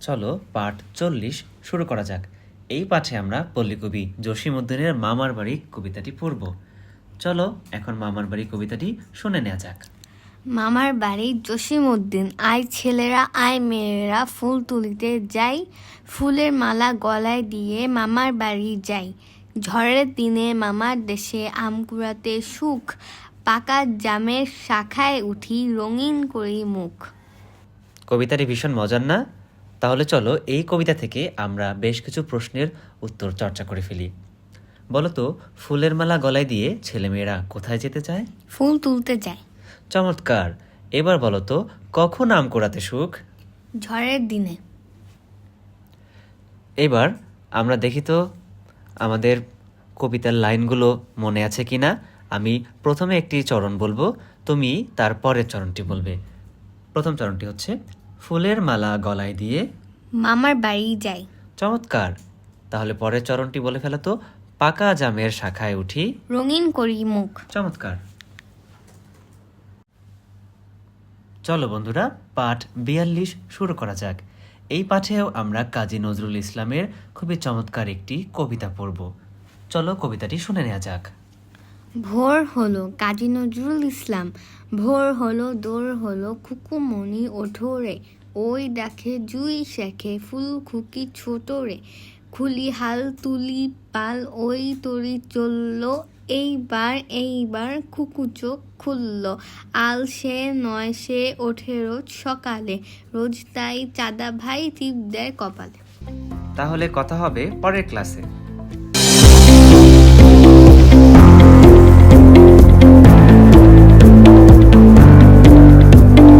চলো পাঠ চল্লিশ শুরু করা যাক। এই পাঠে আমরা পল্লীকবি জসীমউদ্দিনের মামার বাড়ি কবিতাটি পড়ব। চলো এখন মামার বাড়ি কবিতাটি শুনে নেওয়া যাক। মামার বাড়ি জসিমউদ্দিন, আয় ছেলেরা, আয় মেয়েরা, ফুল তুলিতে যাই, ফুলের মালা গলায় দিয়ে মামার বাড়ি যাই। ঝড়ের দিনে মামার দেশে আম কুড়াতে সুখ, পাকা জামের শাখায় উঠি রঙিন করি মুখ। কবিতাটি ভীষণ মজার না? তাহলে চলো এই কবিতা থেকে আমরা বেশ কিছু প্রশ্নের উত্তর চর্চা করে ফেলি। বলো তো ফুলের মালা গলায় দিয়ে ছেলেমেয়েরা কোথায় যেতে চায়? ফুল তুলতে যাই চমৎকার। এবার বলতো কখন আম কোড়াতে সুখ? ঝড়ের দিনে। এবার আমরা দেখি তো আমাদের কবিতার লাইনগুলো মনে আছে কি না আমি প্রথমে একটি চরণ বলব তুমি তার পরের চরণটি বলবে। প্রথম চরণটি হচ্ছে ফুলের মালা গলায় দিয়ে মামার বাড়ি যাই। চমৎকার। তাহলে পরের চরণটি বলে ফেলো তো পাকা জামের শাখায় উঠি। রঙিন করি মুখ। চমৎকার। চলো বন্ধুরা পাঠ বিয়াল্লিশ শুরু করা যাক। এই পাঠেও আমরা কাজী নজরুল ইসলামের খুবই চমৎকার একটি কবিতা পড়ব। চলো কবিতাটি শুনে নেওয়া যাক। ভোর হলো কাজী নজরুল ইসলাম। ভোর হলো, দোর হলো, খুকুমণি ওঠোরে। ওই দেখে জুই শেখে ফুল খুকি ছোট রে খুলি হাল তুলি পাল, ওই তরি চলল। এইবার এইবার খুকু চোখ খুলল। আল সে নয় সে ওঠে রোজ সকালে। রোজ তাই চাঁদা ভাই টিপ দেয় কপালে। তাহলে কথা হবে পরের ক্লাসে।